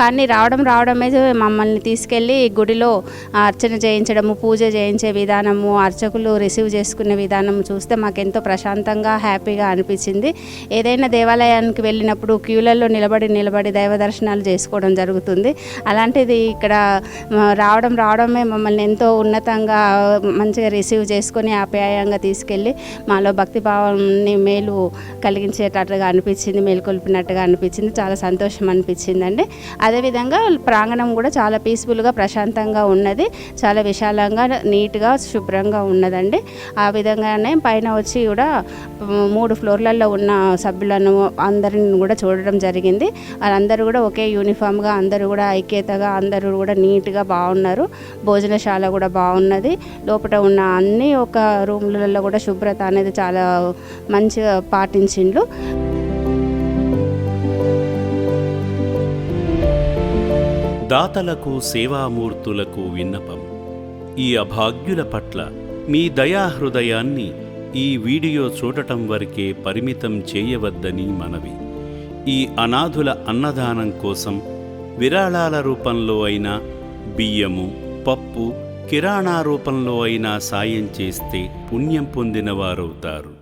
కానీ రావడం రావడమే మమ్మల్ని తీసుకెళ్ళి గుడిలో అర్చన చేయించడము పూజ చేయించే విధానము అర్చకులు రిసీవ్ చేసుకునే విధానం చూస్తే మాకు ఎంతో ప్రశాంతంగా హ్యాపీగా అనిపించింది. ఏదైనా దేవాలయానికి వెళ్ళినప్పుడు క్యూలలో నిలబడి నిలబడి దైవ దర్శనాలు చేసుకోవడం జరుగుతుంది. అలాంటిది ఇక్కడ రావడం రావడమే మమ్మల్ని ఎంతో ఉన్నతంగా మంచిగా రిసీవ్ చేసుకొని ఆప్యాయంగా తీసుకెళ్ళి మాలో భక్తి భావాన్ని మేలు కలిగించేటట్టుగా అనిపించింది మేలుకొల్పినట్టుగా అనిపించింది. చాలా సంతోషం అనిపించిందండి. అదేవిధంగా ప్రాంగణం కూడా చాలా పీస్ఫుల్గా ప్రశాంతంగా ఉన్నది. చాలా విశాలంగా నీట్గా శుభ్రంగా ఉన్నదండి. ఆ విధంగానే పైన వచ్చి కూడా మూడు ఫ్లోర్లలో ఉన్న సభ్యులను అందరిని కూడా చూడడం జరిగింది. వాళ్ళందరూ కూడా ఒకే యూనిఫామ్గా అందరూ కూడా ఐక్యతగా అందరూ కూడా నీట్గా బాగున్నారు. భోజనశాల కూడా బాగున్నది. లోపల ఉన్న అన్ని ఒక రూమ్లలో కూడా శుభ్రత అనేది చాలా మంచిగా పాటించిండ్రు. దాతలకు సేవామూర్తులకు విన్నపం. ఈ అభాగ్యుల పట్ల మీ దయాహృదయాన్ని ఈ వీడియో చూడటం వరకే పరిమితం చేయవద్దని మనవి. ఈ అనాథుల అన్నదానం కోసం విరాళాల రూపంలో అయినా బియ్యము పప్పు కిరాణా రూపంలో అయినా సాయం చేస్తే పుణ్యం పొందిన వారవుతారు